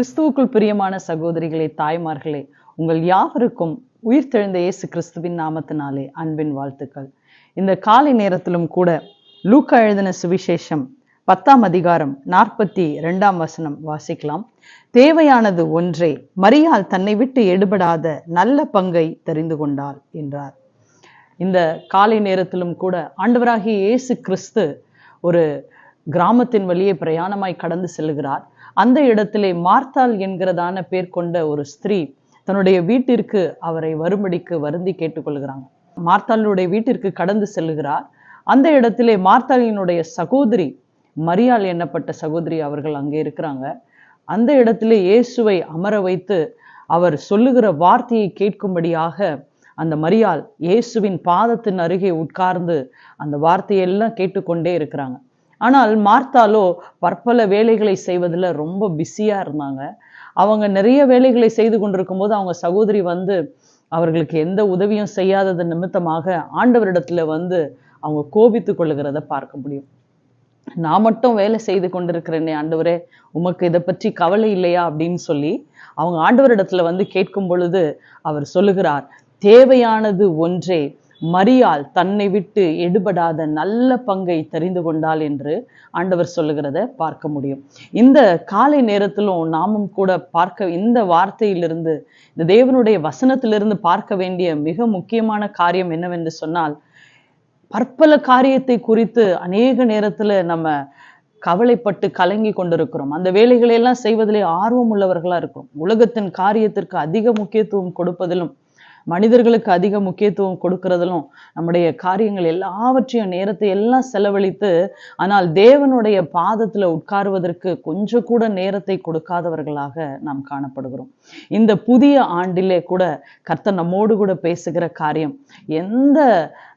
கிறிஸ்துவுக்குள் பிரியமான சகோதரிகளே தாய்மார்களே உங்கள் யாவருக்கும் உயிர்த்தெழுந்த இயேசு கிறிஸ்துவின் நாமத்தினாலே அன்பின் வாழ்த்துக்கள். இந்த காலை நேரத்திலும் கூட லூக்கா எழுதின சுவிசேஷம் பத்தாம் அதிகாரம் நாற்பத்தி ரெண்டாம் வசனம் வாசிக்கலாம். தேவையானது ஒன்றே மரியாள் தன்னை விட்டு எடுபடாத நல்ல பங்கை தெரிந்து கொண்டார் என்றார். இந்த காலை நேரத்திலும் கூட ஆண்டவராகிய இயேசு கிறிஸ்து ஒரு கிராமத்தின் வழியே பிரயாணமாய் கடந்து செல்கிறார். அந்த இடத்திலே மார்த்தாள் என்கிறதான பேர் கொண்ட ஒரு ஸ்திரீ தன்னுடைய வீட்டிற்கு அவரை வரும்படிக்கு வருந்தி கேட்டுக்கொள்கிறாங்க. மார்த்தாளுடைய வீட்டிற்கு கடந்து செல்கிறார். அந்த இடத்திலே மார்த்தாளினுடைய சகோதரி மரியாள் எண்ணப்பட்ட சகோதரி அவர்கள் அங்கே இருக்கிறாங்க. அந்த இடத்திலே இயேசுவை அமர வைத்து அவர் சொல்லுகிற வார்த்தையை கேட்கும்படியாக அந்த மரியாள் இயேசுவின் பாதத்தின் அருகே உட்கார்ந்து அந்த வார்த்தையெல்லாம் கேட்டுக்கொண்டே இருக்கிறாங்க. ஆனால் மார்த்தாலோ பற்பல வேலைகளை செய்வதில் ரொம்ப பிஸியாக இருந்தாங்க. அவங்க நிறைய வேலைகளை செய்து கொண்டிருக்கும் போது அவங்க சகோதரி வந்து அவர்களுக்கு எந்த உதவியும் செய்யாதது நிமித்தமாக ஆண்டவரிடத்துல வந்து அவங்க கோபித்து கொள்ளுகிறத பார்க்க முடியும். நான் மட்டும் வேலை செய்து கொண்டிருக்கிறேனே ஆண்டவரே உமக்கு இதை பற்றி கவலை இல்லையா அப்படின்னு சொல்லி அவங்க ஆண்டவரிடத்துல வந்து கேட்கும் பொழுது அவர் சொல்லுகிறார் தேவையானது ஒன்றே மரியால் தன்னை விட்டு எடுபடாத நல்ல பங்கை தெரிந்து கொண்டாள் என்று ஆண்டவர் சொல்லுகிறத பார்க்க முடியும். இந்த காலை நேரத்திலும் நாமும் கூட பார்க்க இந்த வார்த்தையிலிருந்து இந்த தேவனுடைய வசனத்திலிருந்து பார்க்க வேண்டிய மிக முக்கியமான காரியம் என்னவென்று சொன்னால் பற்பல காரியத்தை குறித்து அநேக நேரத்துல நம்ம கவலைப்பட்டு கலங்கி கொண்டிருக்கிறோம். அந்த வேலைகளை எல்லாம் செய்வதிலே ஆர்வம் உள்ளவர்களா இருக்கும் உலகத்தின் காரியத்திற்கு அதிக முக்கியத்துவம் கொடுப்பதிலும் மனிதர்களுக்கு அதிக முக்கியத்துவம் கொடுக்கறதிலும் நம்முடைய காரியங்கள் எல்லாவற்றையும் நேரத்தை எல்லாம் செலவழித்து ஆனால் தேவனுடைய பாதத்துல உட்காருவதற்கு கொஞ்சம் கூட நேரத்தை கொடுக்காதவர்களாக நாம் காணப்படுகிறோம். இந்த புதிய ஆண்டிலே கூட கர்த்தர் நம்மோடு கூட பேசுகிற காரியம் எந்த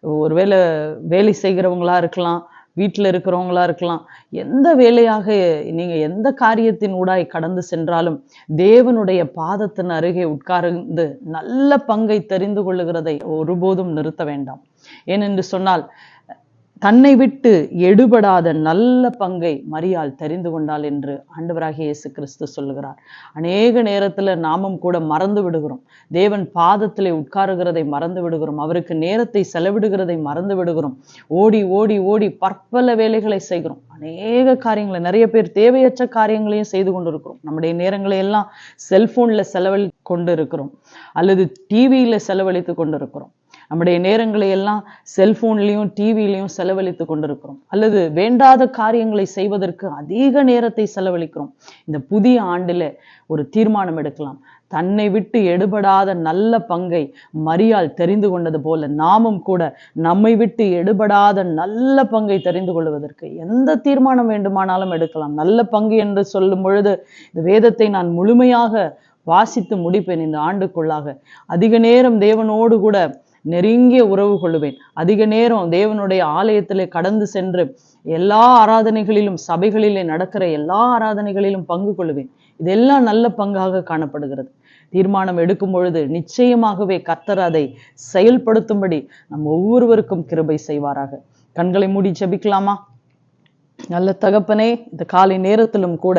ஒருவேளை வேலை செய்கிறவங்களா இருக்கலாம் வீட்டில் இருக்கிறவங்களா இருக்கலாம். எந்த வேலையாக நீங்க எந்த காரியத்தின் ஊடாய் கடந்து சென்றாலும் தேவனுடைய பாதத்தின் அருகே உட்கார்ந்து நல்ல பங்கை தெரிந்து கொள்ளுகிறதை ஒருபோதும் நிறுத்த வேண்டாம். ஏனென்று சொன்னால் தன்னை விட்டு எடுபடாத நல்ல பங்கை மரியால் தெரிந்து கொண்டாள் என்று ஆண்டவராகிய இயேசு கிறிஸ்து சொல்லுகிறார். அநேக நேரத்துல நாமும் கூட மறந்து விடுகிறோம். தேவன் பாதத்திலே உட்காருகிறதை மறந்து விடுகிறோம். அவருக்கு நேரத்தை செலவிடுகிறதை மறந்து விடுகிறோம். ஓடி ஓடி ஓடி பற்பல வேலைகளை செய்கிறோம். அநேக காரியங்களை நிறைய பேர் தேவையற்ற காரியங்களையும் செய்து கொண்டிருக்கிறோம். நம்முடைய நேரங்களை எல்லாம் செல்போன்ல செலவழி கொண்டு இருக்கிறோம் அல்லது டிவியில செலவழித்து கொண்டிருக்கிறோம். நம்முடைய நேரங்களை எல்லாம் செல்போன்லையும் டிவிலையும் செலவழித்து கொண்டிருக்கிறோம். அல்லது வேண்டாத காரியங்களை செய்வதற்கு அதிக நேரத்தை செலவழிக்கிறோம். இந்த புதிய ஆண்டில் ஒரு தீர்மானம் எடுக்கலாம். தன்னை விட்டு எடுபடாத நல்ல பங்கை மரியால் தெரிந்து கொண்டது போல நாமும் கூட நம்மை விட்டு எடுபடாத நல்ல பங்கை தெரிந்து கொள்வதற்கு எந்த தீர்மானம் வேண்டுமானாலும் எடுக்கலாம். நல்ல பங்கு என்று சொல்லும் பொழுது இந்த வேதத்தை நான் முழுமையாக வாசித்து முடிப்பேன். இந்த ஆண்டுக்குள்ளாக அதிக நேரம் தேவனோடு கூட நெருங்கிய உறவு கொள்ளுவேன் அதிக நேரம் தேவனுடைய ஆலயத்திலே கடந்து சென்று எல்லா ஆராதனைகளிலும் சபைகளிலே நடக்கிற எல்லா ஆராதனைகளிலும் பங்கு கொள்ளுவேன் இதெல்லாம் நல்ல பங்காக காணப்படுகிறது. தீர்மானம் எடுக்கும் பொழுது நிச்சயமாகவே கர்த்தர் அதை செயல்படுத்தும்படி நம் ஒவ்வொருவருக்கும் கிருபை செய்வாராக. கண்களை மூடி ஜெபிக்கலாமா? நல்ல தகப்பனே இந்த காலை நேரத்திலும் கூட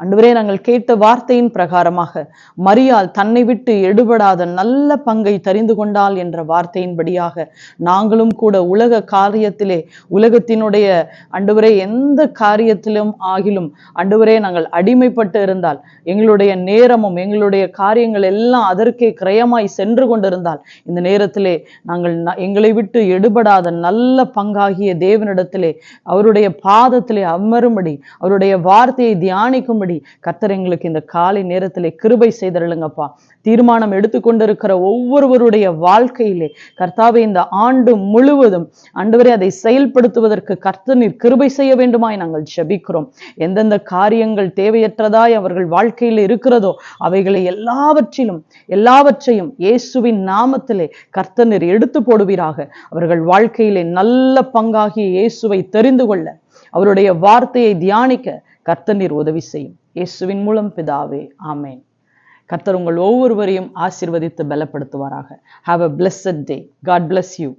அன்றுவரே நாங்கள் கேட்ட வார்த்தையின் பிரகாரமாக மரியால் தன்னை விட்டு எடுபடாத நல்ல பங்கை தெரிந்து கொண்டாள் என்ற வார்த்தையின்படியாக நாங்களும் கூட உலக காரியத்திலே உலகத்தினுடைய அன்றுவரே எந்த காரியத்திலும் ஆகிலும் அன்றுவரே நாங்கள் அடிமைப்பட்டு இருந்தால் எங்களுடைய நேரமும் எங்களுடைய காரியங்கள் எல்லாம் அதற்கே கிரயமாய் சென்று கொண்டிருந்தால் இந்த நேரத்திலே நாங்கள் எங்களை விட்டு எடுபடாத நல்ல பங்காகிய தேவனிடத்திலே அவருடைய பாதத்திலே அமரும்படி அவருடைய வார்த்தையை தியானிக்கும்படி கர்த்தர் எங்களுக்கு இந்த காலை நேரத்திலே கிருபை செய்தருளுங்கப்பா. தீர்மானம் எடுத்துக்கொண்டிருக்கிற ஒவ்வொருவருடைய வாழ்க்கையிலே கர்த்தாவை இந்த ஆண்டு முழுவதும் ஆண்டவரே அதை செயல்படுத்துவதற்கு கர்த்தர் நீர் கிருபை செய்ய வேண்டுமாய் நாங்கள் ஜெபிக்கிறோம். எந்தெந்த காரியங்கள் தேவையற்றதாய் அவர்கள் வாழ்க்கையில் இருக்கிறதோ அவைகளை எல்லாவற்றிலும் எல்லாவற்றையும் இயேசுவின் நாமத்திலே கர்த்தர் நீர் எடுத்து போடுவீராக. அவர்கள் வாழ்க்கையிலே நல்ல பங்காகிய இயேசுவை தெரிந்து கொள்ள அவருடைய வார்த்தையை தியானிக்க கர்த்தர் நீர் உதவி செய்யும். இயேசுவின் மூலம் பிதாவே ஆமேன். கத்தர் உங்கள் ஒவ்வொருவரையும் ஆசிர்வதித்து பலப்படுத்துவாராக. Have a blessed day God bless you